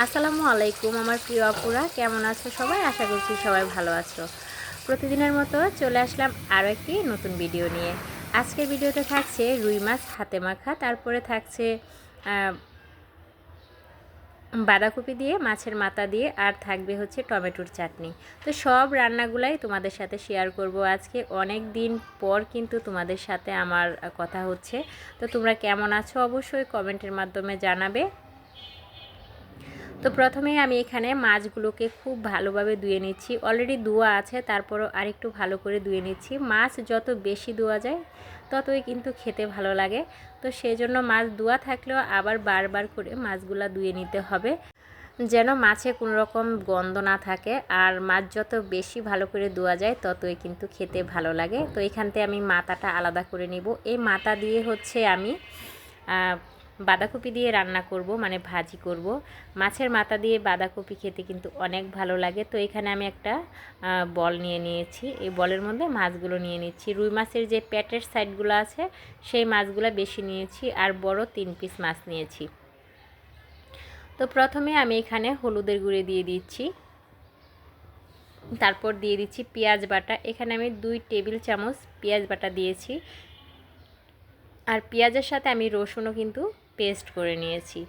আসসালামু আলাইকুম আমার প্রিয় আপুরা, কেমন আছো সবাই? আশা করছি সবাই ভালো আছো। প্রতিদিনের মতো চলে আসলাম আরও একটি নতুন ভিডিও নিয়ে। আজকের ভিডিওতে থাকছে রুই মাছ হাতে মাখা, তারপরে থাকছে বাঁধাকপি দিয়ে, মাছের মাথা দিয়ে, আর থাকবে হচ্ছে টমেটোর চাটনি। তো সব রান্নাগুলাই তোমাদের সাথে শেয়ার করব আজকে। অনেক দিন পর কিন্তু তোমাদের সাথে আমার কথা হচ্ছে। তো তোমরা কেমন আছো অবশ্যই কমেন্টের মাধ্যমে জানাবে। তো প্রথমেই আমি এখানে মাছগুলোকে খুব ভালোভাবে ধুয়ে নিচ্ছি। অলরেডি ধোয়া আছে, তারপরও আরেকটু ভালো করে ধুয়ে নিচ্ছি। মাছ যত বেশি ধোয়া যায়, ততই কিন্তু খেতে ভালো লাগে। তো সেই জন্য মাছ ধোয়া থাকলেও আবার বারবার করে মাছগুলো ধুয়ে নিতে হবে, যেন মাছে কোনো রকম গন্ধ না থাকে। আর মাছ যত বেশি ভালো করে ধোয়া যায়, ততই কিন্তু খেতে ভালো লাগে। তো এখান থেকে আমি মাথাটা আলাদা করে নিব। এই মাথা দিয়ে হচ্ছে আমি বাঁধাকপি দিয়ে রান্না করব মানে ভাজি করব। মাছের মাথা দিয়ে বাঁধাকপি খেতে কিন্তু অনেক ভালো লাগে। তো এখানে আমি একটা বল নিয়ে নিয়েছি। এই বলের মধ্যে মাছগুলো নিয়ে নিচ্ছি। রুই মাছের যে প্যাটের সাইডগুলো আছে, সেই মাছগুলো বেশি নিয়েছি আর বড় তিন পিস মাছ নিয়েছি। তো প্রথমে আমি এখানে হলুদের গুঁড়ে দিয়ে দিচ্ছি। তারপর দিয়ে দিচ্ছি পেঁয়াজ বাটা। এখানে আমি দুই টেবিল চামচ পেঁয়াজ বাটা দিয়েছি। আর পেঁয়াজের সাথে আমি রসুনও কিন্তু পেস্ট করে নিয়েছি।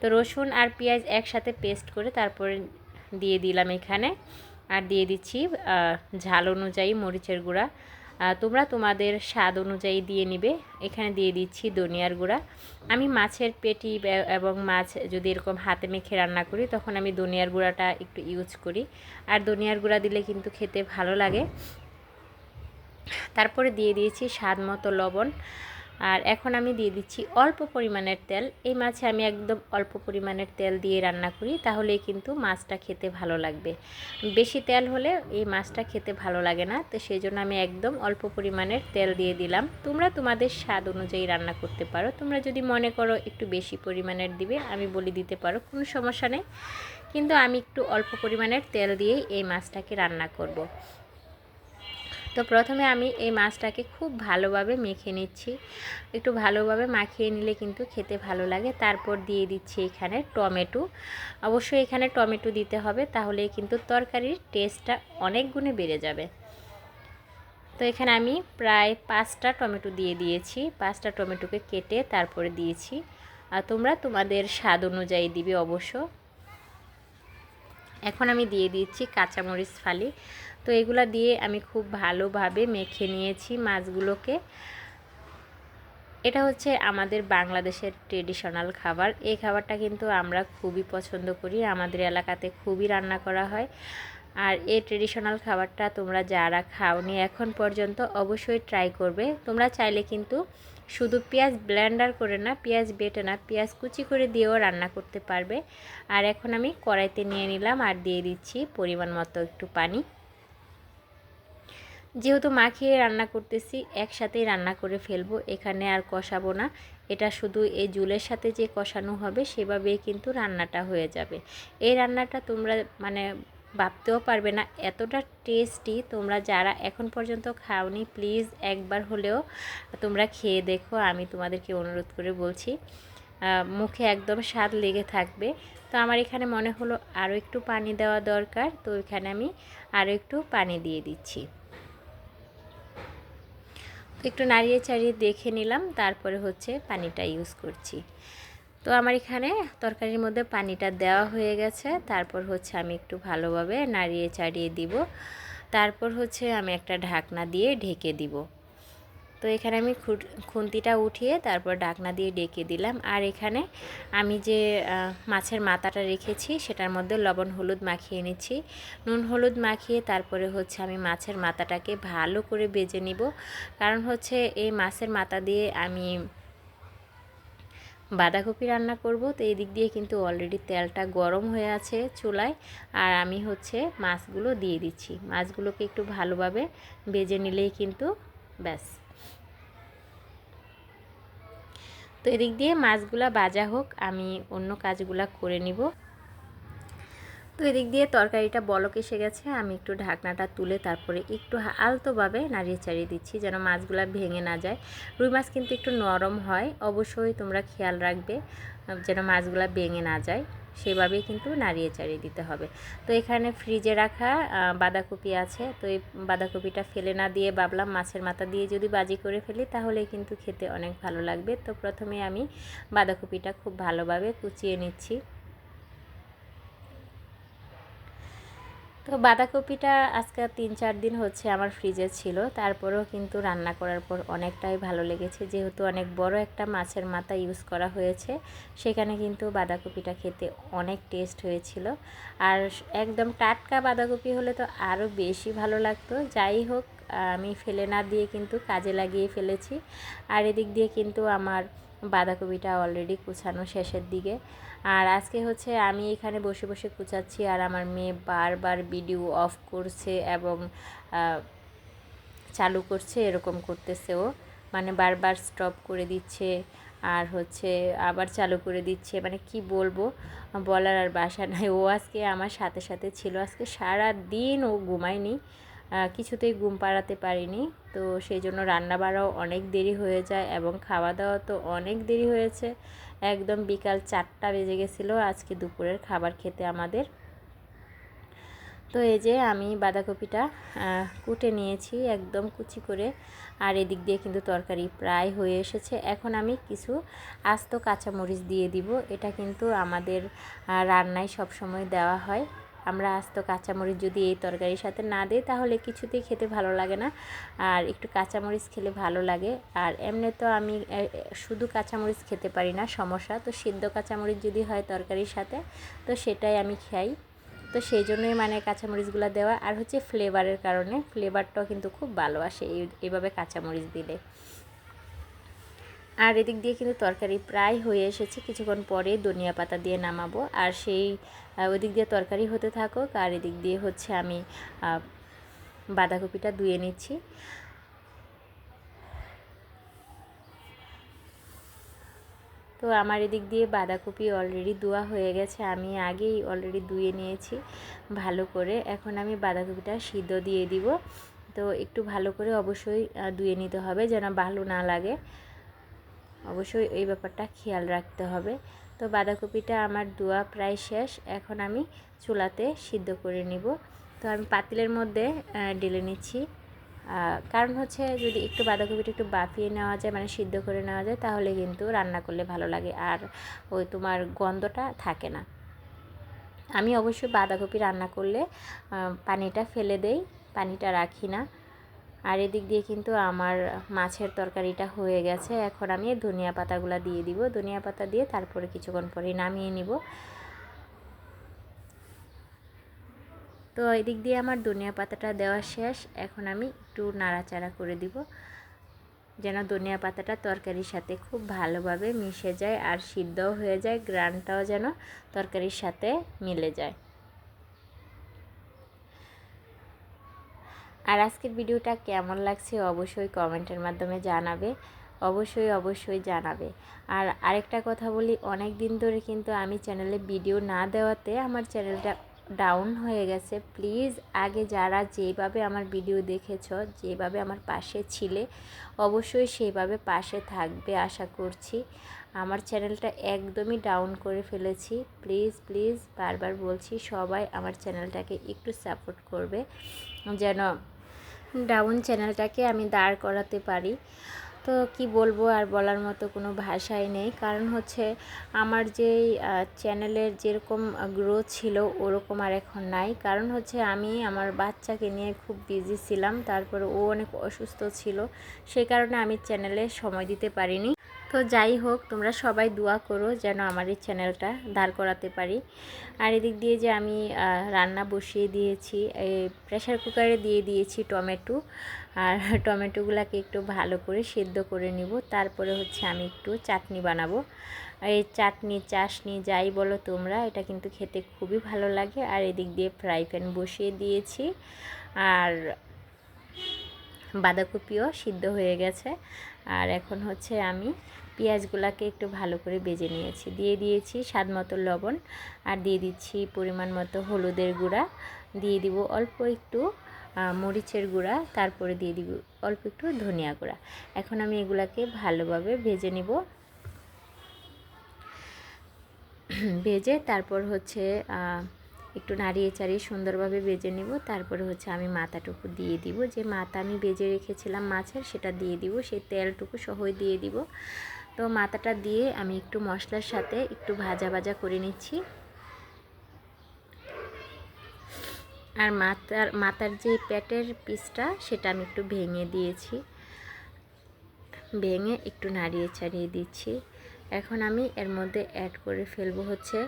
তো রসুন আর পেঁয়াজ একসাথে পেস্ট করে তারপরে দিয়ে দিলাম এখানে। আর দিয়ে দিচ্ছি ঝাল অনুযায়ী মরিচের গুঁড়া। তোমরা তোমাদের স্বাদ অনুযায়ী দিয়ে নিবে। এখানে দিয়ে দিচ্ছি ধনিয়ার গুঁড়া। আমি মাছের পেটি এবং মাছ যদি এরকম হাতে মেখে রান্না করি, তখন আমি ধনিয়ার গুঁড়াটা একটু ইউজ করি। আর ধনিয়ার গুঁড়া দিলে কিন্তু খেতে ভালো লাগে। তারপরে দিয়ে দিয়েছি স্বাদ মতো লবণ। আর এখন আমি দিয়ে দিচ্ছি অল্প পরিমাণের তেল। এই মাছে আমি একদম অল্প পরিমাণের তেল দিয়ে রান্না করি, তাহলেই কিন্তু মাছটা খেতে ভালো লাগবে। বেশি তেল হলে এই মাছটা খেতে ভালো লাগে না, তো সেই জন্য আমি একদম অল্প পরিমাণের তেল দিয়ে দিলাম। তোমরা তোমাদের স্বাদ অনুযায়ী রান্না করতে পারো। তোমরা যদি মনে করো একটু বেশি পরিমাণের দিবে, আমি বলে দিতে পারো, কোনো সমস্যা নেই। কিন্তু আমি একটু অল্প পরিমাণের তেল দিয়েই এই মাছটাকে রান্না করব। তো প্রথমে আমি এই মাছটাকে খুব ভালোভাবে মেখে নিচ্ছি। একটু ভালোভাবে মাখিয়ে নিলে কিন্তু খেতে ভালো লাগে। তারপর দিয়ে দিচ্ছি এখানে টমেটো। অবশ্যই এখানে টমেটো দিতে হবে তাহলে কিন্তু তরকারির টেস্টটা অনেক গুণে বেড়ে যাবে। তো এখানে আমি প্রায় পাঁচটা টমেটো দিয়ে দিয়েছি। পাঁচটা টমেটোকে কেটে তারপরে দিয়েছি। আর তোমরা তোমাদের স্বাদ অনুযায়ী দিবে অবশ্য। এখন আমি দিয়ে দিচ্ছি কাঁচামরিচ ফালি। তো এগুলা দিয়ে আমি খুব ভালোভাবে মেখে নিয়েছি মাছগুলোকে। এটা হচ্ছে আমাদের বাংলাদেশের ট্রেডিশনাল খাবার। এই খাবারটা কিন্তু আমরা খুবই পছন্দ করি। আমাদের এলাকাতে খুবই রান্না করা হয়। আর এই ট্রেডিশনাল খাবারটা তোমরা যারা খাওনি এখন পর্যন্ত অবশ্যই ট্রাই করবে। তোমরা চাইলে কিন্তু শুধু পেঁয়াজ ব্লেন্ডার করে না, পেঁয়াজ বেটে না, পেঁয়াজ কুচি করে দিয়েও রান্না করতে পারবে। আর এখন আমি কড়াইতে নিয়ে নিলাম আর দিয়ে দিচ্ছি পরিমাণ মতো একটু পানি। যেহেতু মাখিয়ে রান্না করতেছি, একসাথেই রান্না করে ফেলব, এখানে আর কষাবো না। এটা শুধু এই জুলের সাথে যে কষানো হবে, সেভাবেই কিন্তু রান্নাটা হয়ে যাবে। এই রান্নাটা তোমরা মানে ভাবতেও পারবে না। এতটা টেস্টি তোমরা যারা এখন পর্যন্ত খাওনি প্লিজ একবার হলেও তোমরা খেয়ে দেখো। আমি তোমাদেরকে অনুরোধ করে বলছি মুখে একদম স্বাদ লেগে থাকবে। তো আমার এখানে মনে হলো আরও একটু পানি দেওয়া দরকার, তো এখানে আমি আরও একটু পানি দিয়ে দিচ্ছি। একটু নাড়িয়ে চাড়িয়ে দেখে নিলাম, তারপরে হচ্ছে পানিটা ইউজ করছি। তো আমার এখানে তরকারির মধ্যে পানিটা দেওয়া হয়ে গেছে। তারপর হচ্ছে আমি একটু ভালোভাবে নাড়িয়ে চাড়িয়ে দিব। তারপর হচ্ছে আমি একটা ঢাকনা দিয়ে ঢেকে দিব। তো এখানে আমি খুন্তিটা উঠিয়ে তারপর ঢাকনা দিয়ে ডেকে দিলাম। আর এখানে আমি যে মাছের মাথাটা রেখেছি সেটার মধ্যে লবণ, হলুদ মাখিয়ে নিচ্ছি। নুন, হলুদ মাখিয়ে তারপরে হচ্ছে আমি মাছের মাথাটাকে ভালো করে বেজে নিব। কারণ হচ্ছে এই মাছের মাথা দিয়ে আমি বাঁধাকপি রান্না করব। তো এই দিক দিয়ে কিন্তু অলরেডি তেলটা গরম হয়ে আছে চুলায়। আর আমি হচ্ছে মাছগুলো দিয়ে দিচ্ছি। মাছগুলোকে একটু ভালোভাবে বেজে নিলেই কিন্তু ব্যাস। তো এদিক দিয়ে মাছগুলা বাজা হোক, আমি অন্য কাজগুলা করে নিব। এদিক দিয়ে তরকারিটা বলক এসে গেছে। আমি একটু ঢাকনাটা তুলে তারপরে একটু আলতোভাবে নাড়িয়ে চাড়িয়ে দিচ্ছি যেন মাছগুলা ভেঙে না যায়। রুই মাছ কিন্তু একটু নরম হয়, অবশ্যই তোমরা খেয়াল রাখবে যেন মাছগুলা ভেঙে না যায়। সেভাবেই কিন্তু নাড়িয়ে চাড়িয়ে দিতে হবে। তো এখানে ফ্রিজে রাখা বাঁধাকপি আছে। তো এই বাঁধাকপিটা ফেলে না দিয়ে ভাবলাম মাছের মাথা দিয়ে যদি বাজি করে ফেলি, তাহলে কিন্তু খেতে অনেক ভালো লাগবে। তো প্রথমে আমি বাঁধাকপিটা খুব ভালোভাবে কুচিয়ে নিচ্ছি। তো বাঁধাকপিটা আজকে তিন চার দিন হচ্ছে আমার ফ্রিজে ছিল। তারপরেও কিন্তু রান্না করার পর অনেকটাই ভালো লেগেছে। যেহেতু অনেক বড় একটা মাছের মাথা ইউজ করা হয়েছে, সেখানে কিন্তু বাঁধাকপিটা খেতে অনেক টেস্ট হয়েছিল। আর একদম টাটকা বাঁধাকপি হলে তো আরও বেশি ভালো লাগতো। যাই হোক, আমি ফেলে না দিয়ে কিন্তু কাজে লাগিয়ে ফেলেছি। আর এদিক দিয়ে কিন্তু আমার বাঁধাকপিটা অলরেডি কুচানো শেষের দিকে। আর আজকে হচ্ছে আমি এখানে বসে বসে কুচাচ্ছি আর আমার মেয়ে বারবার ভিডিও অফ করছে এবং চালু করছে, এরকম করতেছে ও। মানে বারবার স্টপ করে দিচ্ছে আর হচ্ছে আবার চালু করে দিচ্ছে। মানে কি বলব? বলার আর বাসা নাই। ও আজকে আমার সাথে সাথে ছিল। আজকে সারা দিন ও ঘুমায়নি। কিছুতেই ঘুম পাড়াতে পারিনি। তো সেই জন্য রান্না বাড়াও অনেক দেরি হয়ে যায় এবং খাওয়া দাওয়া তো অনেক দেরি হয়েছে। একদম বিকাল চারটা বেজে গেছিল আজকে দুপুরের খাবার খেতে আমাদের। তো এই যে আমি বাঁধাকপিটা কুটে নিয়েছি একদম কুচি করে। আর এদিক দিয়ে কিন্তু তরকারি প্রায় হয়ে এসেছে। এখন আমি কিছু আস্ত কাঁচামরিচ দিয়ে দিব। এটা কিন্তু আমাদের রান্নায় সবসময় দেওয়া হয়। আমরা আস্ত কাঁচামরিচ যদি এই তরকারির সাথে না দিই, তাহলে কিছুতেই খেতে ভালো লাগে না। আর একটু কাঁচামরিচ খেলে ভালো লাগে। আর এমনি তো আমি শুধু কাঁচামরিচ খেতে পারি না, সমস্যা। তো সিদ্ধ কাঁচামরিচ যদি হয় তরকারির সাথে, তো সেটাই আমি খাই। তো সেই জন্যই মানে কাঁচামরিচগুলো দেওয়া। আর হচ্ছে ফ্লেভারের কারণে, ফ্লেভারটাও কিন্তু খুব ভালো আসে এই, এইভাবে কাঁচামরিচ দিলে। আর এদিক দিয়ে কিন্তু তরকারি প্রায় হয়ে এসেছে। কিছুক্ষণ পরে ধনিয়া পাতা দিয়ে নামাবো। আর সেই ওদিক দিয়ে তরকারি হতে থাকুক, আর এদিক দিয়ে হচ্ছে আমি বাঁধাকপিটা ধুয়ে নিচ্ছি। তো আমার এদিক দিয়ে বাঁধাকপি অলরেডি ধোয়া হয়ে গেছে, আমি আগেই অলরেডি ধুয়ে নিয়েছি ভালো করে। এখন আমি বাঁধাকপিটা সিদ্ধ দিয়ে দিব। তো একটু ভালো করে অবশ্যই ধুয়ে নিতে হবে যেন ভালো না লাগে। অবশ্যই এই ব্যাপারটা খেয়াল রাখতে হবে। তো বাঁধাকপিটা আমার দোয়া প্রায় শেষ। এখন আমি চুলাতে সিদ্ধ করে নিব। তো আমি পাতিলের মধ্যে ঢেলে নিচ্ছি। কারণ হচ্ছে যদি একটু বাঁধাকপিটা একটু বাফিয়ে নেওয়া যায় মানে সিদ্ধ করে নেওয়া যায়, তাহলে কিন্তু রান্না করলে ভালো লাগে। আর ওই তোমার গন্ধটা থাকে না। আমি অবশ্যই বাঁধাকপি রান্না করলে পানিটা ফেলে দেই, পানিটা রাখি না। আর এদিক দিয়ে কিন্তু আমার মাছের তরকারিটা হয়ে গেছে। এখন আমি ধনিয়া পাতাগুলো দিয়ে দিব। ধনিয়া পাতা দিয়ে তারপরে কিছুক্ষণ পরে নামিয়ে নিব। তো এদিক দিয়ে আমার ধনিয়া পাতাটা দেওয়া শেষ। এখন আমি একটু নাড়াচাড়া করে দিব, যেন ধনিয়া পাতাটা তরকারির সাথে খুব ভালোভাবে মিশে যায় আর সিদ্ধও হয়ে যায়, গ্রানটাও যেন তরকারির সাথে মিলে যায়। আর আজকের ভিডিওটা কেমন লাগছে অবশ্যই কমেন্টের মাধ্যমে জানাবে। অবশ্যই অবশ্যই জানাবে। আর আরেকটা কথা বলি অনেক দিন ধরে কিন্তু আমি চ্যানেলে ভিডিও না দেওয়াতে আমার চ্যানেলটা ডাউন হয়ে গেছে। প্লিজ, আগে যারা যেভাবে আমার ভিডিও দেখেছ, যেভাবে আমার পাশে ছিলে, অবশ্যই সেইভাবে পাশে থাকবে আশা করছি। আমার চ্যানেলটা একদমই ডাউন করে ফেলেছি। প্লিজ প্লিজ বারবার বলছি, সবাই আমার চ্যানেলটাকে একটু সাপোর্ট করবে। যেন ডাউন চ্যানেলটাকে আমি দাঁড় করাতে পারি। তো কি বলব আর বলার মতো কোনো ভাষাই নেই। কারণ হচ্ছে আমার যেই চ্যানেলের যেরকম গ্রো ছিল ওরকম আর এখন নাই। কারণ হচ্ছে আমি আমার বাচ্চাকে নিয়ে খুব বিজি ছিলাম। তারপরে ও অনেক অসুস্থ ছিল। সে কারণে আমি চ্যানেলে সময় দিতে পারিনি। তো যাই হোক, তোমরা সবাই দোয়া করো যেন আমার এই চ্যানেলটা দাঁড় করাতে পারি। আর এদিক দিয়ে যে আমি রান্না বসিয়ে দিয়েছি প্রেশার কুকারে দিয়ে দিয়েছি টমেটো। আর টমেটোগুলোকে একটু ভালো করে সেদ্ধ করে নিব, তারপরে হচ্ছে আমি একটু চাটনি বানাবো। এই চাটনি, চাশনি যাই বলো তোমরা, এটা কিন্তু খেতে খুবই ভালো লাগে। আর এদিক দিয়ে ফ্রাই প্যান বসিয়ে দিয়েছি। আর বাঁধাকপিও সিদ্ধ হয়ে গেছে। আর এখন হচ্ছে আমি পেঁয়াজগুলোকে একটু ভালো করে বেজে নিয়েছি। দিয়ে দিয়েছি স্বাদ মতো লবণ আর দিয়ে দিচ্ছি পরিমাণ মতো হলুদের গুঁড়া। দিয়ে দিব অল্প একটু মরিচের গুঁড়া, তারপরে দিয়ে দিব অল্প একটু ধনিয়া গুঁড়া। এখন আমি এগুলাকে ভালোভাবে ভেজে নিব। ভেজে তারপর হচ্ছে একটু নাড়িয়ে চাড়িয়ে সুন্দরভাবে বেজে নিব। তারপরে হচ্ছে আমি মাথাটুকু দিয়ে দিব। যে মাথা আমি বেজে রেখেছিলাম মাছের, সেটা দিয়ে দিব। সেই তেলটুকু সহই দিয়ে দিব। তো মাথাটা দিয়ে আমি একটু মশলার সাথে একটু ভাজা ভাজা করে নিচ্ছি। আর মাথার মাথার যে পেটের পিসটা সেটা আমি একটু ভেঙে দিয়েছি। ভেঙে একটু নাড়িয়ে চাড়িয়ে দিচ্ছি। এখন আমি এর মধ্যে অ্যাড করে ফেলব হচ্ছে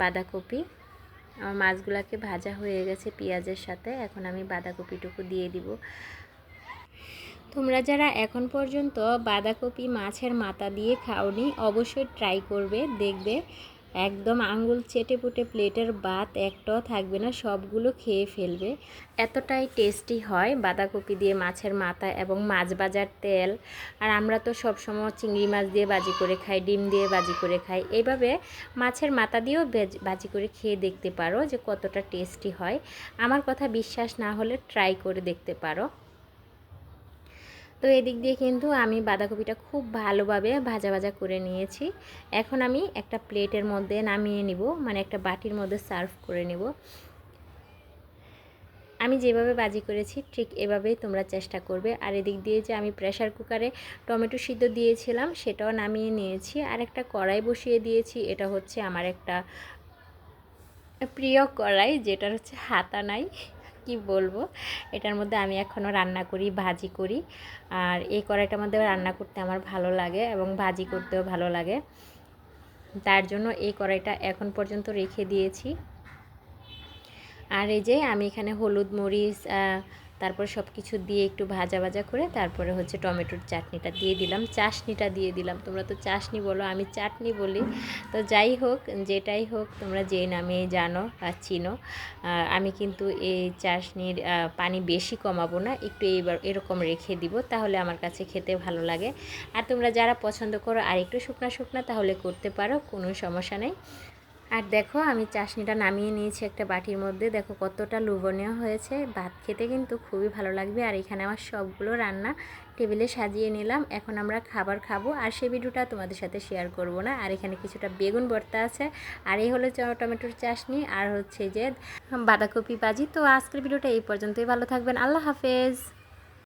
বাঁধাকপি। আমার মাছগুলোকে ভাজা হয়ে গেছে পেঁয়াজের সাথে। এখন আমি বাঁধাকপিটুকু দিয়ে দিব। তোমরা যারা এখন পর্যন্ত বাঁধাকপি মাছের মাথা দিয়ে খাওনি, অবশ্যই ট্রাই করবে, দেখবে। একদম আঙ্গুল চেটে পুটে প্লেটের বাত একটাও থাকবে না, সবগুলো খেয়ে ফেলবে। এতটাই টেস্টি হয় বাঁধাকপি দিয়ে মাছের মাথা এবং মাছ বাজার তেল। আর আমরা তো সবসময় চিংড়ি মাছ দিয়ে বাজি করে খাই, ডিম দিয়ে বাজি করে খাই। এইভাবে মাছের মাথা দিয়েও বাজি করে খেয়ে দেখতে পারো যে কতটা টেস্টি হয়। আমার কথা বিশ্বাস না হলে ট্রাই করে দেখতে পারো। তো এদিক দিয়ে কিন্তু আমি বাঁধাকপিটা খুব ভালোভাবে ভাজা ভাজা করে নিয়েছি। এখন আমি একটা প্লেটের মধ্যে নামিয়ে নিব মানে একটা বাটির মধ্যে সার্ভ করে নিব। আমি যেভাবে বাজি করেছি, ঠিক এভাবেই তোমরা চেষ্টা করবে। আর এদিক দিয়ে যে আমি প্রেশার কুকারে টমেটো সিদ্ধ দিয়েছিলাম, সেটাও নামিয়ে নিয়েছি। আর একটা কড়াই বসিয়ে দিয়েছি, এটা হচ্ছে আমার একটা প্রিয় কড়াই, যেটার হচ্ছে হাতা নাই। বলব? এটার মধ্যে আমি এখনও রান্না করি, ভাজি করি। আর এই কড়াইটার মধ্যে রান্না করতে আমার ভালো লাগে এবং ভাজি করতেও ভালো লাগে। তার জন্য এই কড়াইটা এখন পর্যন্ত রেখে দিয়েছি। আর এই যে আমি এখানে হলুদ মরিচ তারপর সব কিছু দিয়ে একটু ভাজা ভাজা করে তারপরে হচ্ছে টমেটোর চাটনিটা দিয়ে দিলাম। চাশনিটা দিয়ে দিলাম। তোমরা তো চাশনি বলো, আমি চাটনি বলি। তো যাই হোক, যেটাই হোক, তোমরা যে নামে জানো বা চিনো আমি কিন্তু এই চাশনির পানি বেশি কমাবো না, একটু এইবার এরকম রেখে দিব, তাহলে আমার কাছে খেতে ভালো লাগে। আর তোমরা যারা পছন্দ করো আর একটু শুকনা শুকনা তাহলে করতে পারো, কোনো সমস্যা নেই। আর দেখো, আমি চাশনিটা নামিয়ে নিয়েছি একটা বাটির মধ্যে। দেখো কতটা লোভনীয় হয়েছে। ভাত খেতে কিন্তু খুবই ভালো লাগবে। আর এখানে আমার সবগুলো রান্না টেবিলে সাজিয়ে নিলাম। এখন আমরা খাবার খাব। আর সেই ভিডিওটা তোমাদের সাথে শেয়ার করব না। আর এখানে কিছুটা বেগুন ভর্তা আছে। আর এই হলো টমেটোর চাশনি। আর হচ্ছে যে বাঁধাকপি ভাজি। তো আজকের ভিডিওটা এই পর্যন্তই। ভালো থাকবেন। আল্লাহ হাফেজ।